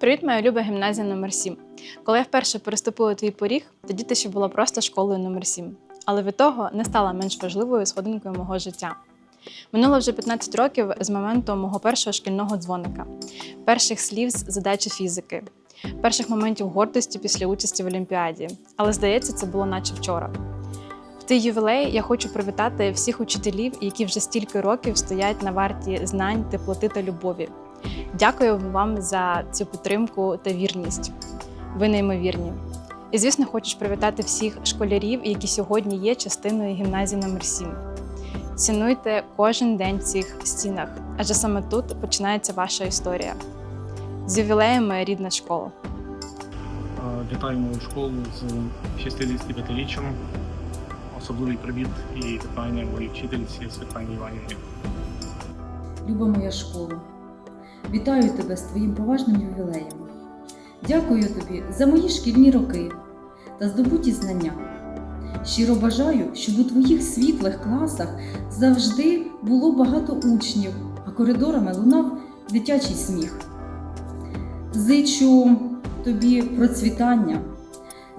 Привіт, моя люба гімназія номер 7 Коли я вперше переступила твій поріг, тоді ти ще була просто школою номер 7 але від того не стала менш важливою сходинкою мого життя. Минуло вже 15 років з моменту мого першого шкільного дзвоника, перших слів з задачі фізики, перших моментів гордості після участі в Олімпіаді. Але здається, це було наче вчора. В цей ювілей я хочу привітати всіх учителів, які вже стільки років стоять на варті знань, теплоти та любові. Дякую вам за цю підтримку та вірність. Ви неймовірні. І, звісно, хочу привітати всіх школярів, які сьогодні є частиною гімназії номер 7 Цінуйте кожен день в цих стінах, адже саме тут починається ваша історія. З ювілеєм, моя рідна школа. Вітаю мою школу з 65-річчям. Особливий привіт і вітання моїй вчительці Світлані Іванівні. Люба моя школа, вітаю тебе з твоїм поважним ювілеєм. Дякую тобі за мої шкільні роки та здобуті знання. Щиро бажаю, щоб у твоїх світлих класах завжди було багато учнів, а коридорами лунав дитячий сміх. Зичу тобі процвітання,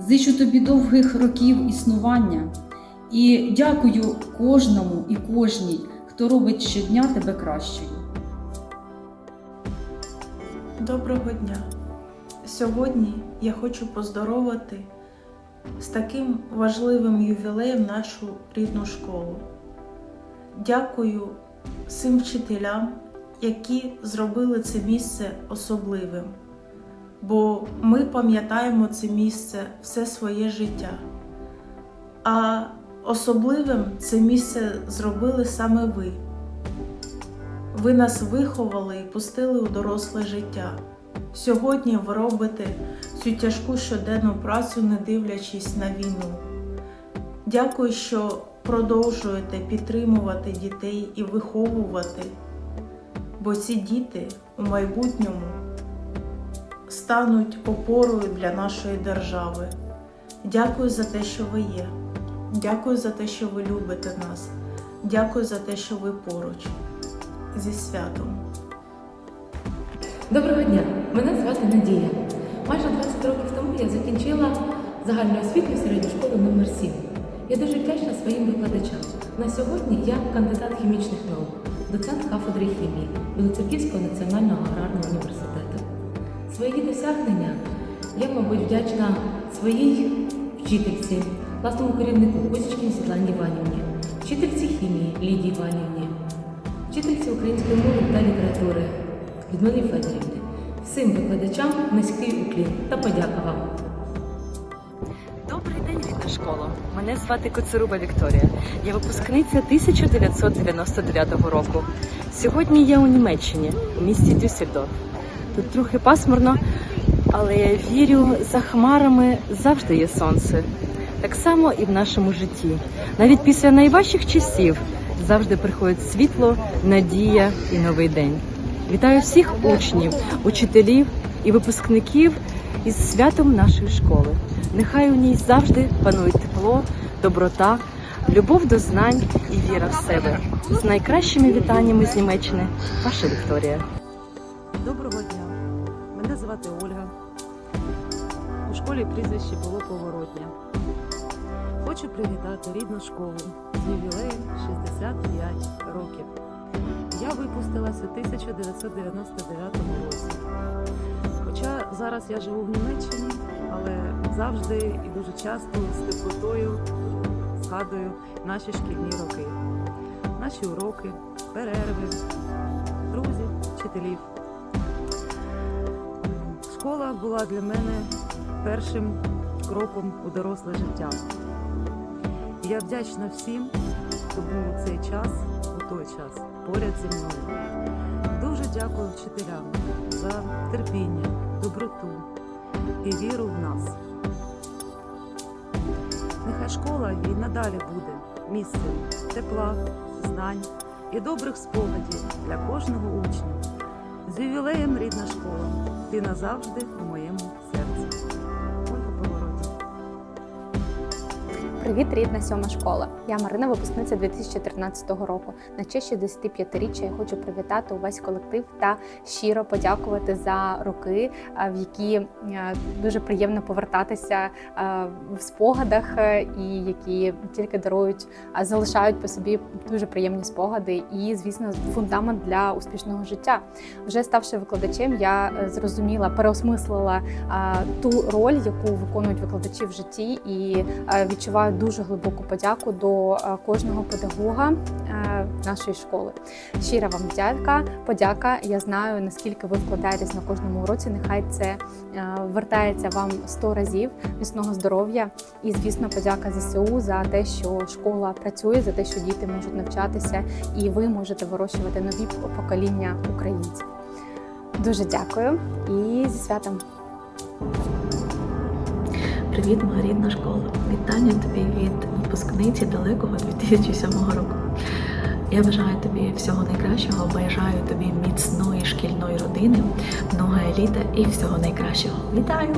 зичу тобі довгих років існування і дякую кожному і кожній, хто робить щодня тебе кращою. Доброго дня! Сьогодні я хочу поздоровити з таким важливим ювілеєм нашу рідну школу. Дякую всім вчителям, які зробили це місце особливим, бо ми пам'ятаємо це місце все своє життя. А особливим це місце зробили саме ви. Ви нас виховали і пустили у доросле життя. Сьогодні ви робите цю тяжку щоденну працю, не дивлячись на війну. Дякую, що продовжуєте підтримувати дітей і виховувати, бо ці діти у майбутньому стануть опорою для нашої держави. Дякую за те, що ви є. Дякую за те, що ви любите нас. Дякую за те, що ви поруч. Зі святом. Доброго дня! Мене звати Надія. Майже 20 років тому я закінчила загальноосвітню середню школу номер 7 Я дуже вдячна своїм викладачам. На сьогодні я кандидат хімічних наук, доцент кафедри хімії Білоцерківського національного аграрного університету. Свої досягнення я, мабуть, вдячна своїй вчительці, класному керівнику Кузічкіній Світлані Іванівні, вчительці хімії Лідії Іванівні, вчительці української мови та літератури Людмилі Федорівні, всім викладачам низький уклін та подяка вам. Добрий день, рідна школа. Мене звати Коцеруба Вікторія. Я випускниця 1999 року. Сьогодні я у Німеччині, у місті Дюссельдорф. Тут трохи пасмурно, але я вірю, за хмарами завжди є сонце. Так само і в нашому житті. Навіть після найважчих часів завжди приходить світло, надія і новий день. Вітаю всіх учнів, учителів і випускників із святом нашої школи. Нехай у ній завжди панує тепло, доброта, любов до знань і віра в себе. З найкращими вітаннями з Німеччини, ваша Вікторія. Доброго дня. Мене звати Ольга. У школі прізвище було Поворотня. Хочу привітати рідну школу ювілеєм 65 років. Я випустилася у 1999 році. Хоча зараз я живу в Німеччині, але завжди і дуже часто з теплотою згадую наші шкільні роки, наші уроки, перерви, друзів, вчителів. Школа була для мене першим кроком у доросле життя. Я вдячна всім, хто був у цей час, у той час, поряд зі мною. Дуже дякую вчителям за терпіння, доброту і віру в нас. Нехай школа і надалі буде місцем тепла, знань і добрих спогадів для кожного учня. З ювілеєм рідна школа. Ти назавжди у моєму серці. Привіт, рідна сьома школа. Я Марина, випускниця 2013 року. На честь 65-річчя я хочу привітати увесь колектив та щиро подякувати за роки, е, в які е, дуже приємно повертатися е, в спогадах, і які тільки дарують, залишають по собі дуже приємні спогади і, звісно, фундамент для успішного життя. Вже ставши викладачем, я зрозуміла, переосмислила ту роль, яку виконують викладачі в житті, і відчуваю дуже глибоку подяку до е, кожного педагога е, нашої школи. Щира вам дяка, подяка. Я знаю наскільки ви вкладаєтесь на кожному уроці. Нехай це е, вертається вам сто разів міцного здоров'я. І звісно, подяка ЗСУ за те, що школа працює, за те, що діти можуть навчатися, і ви можете вирощувати нові покоління українців. Дуже дякую і зі святом. Привіт, моя рідна школа. Вітання тобі від випускниці далекого 2007 року. Я бажаю тобі всього найкращого, бажаю тобі міцної шкільної родини, много еліта і всього найкращого. Вітаю!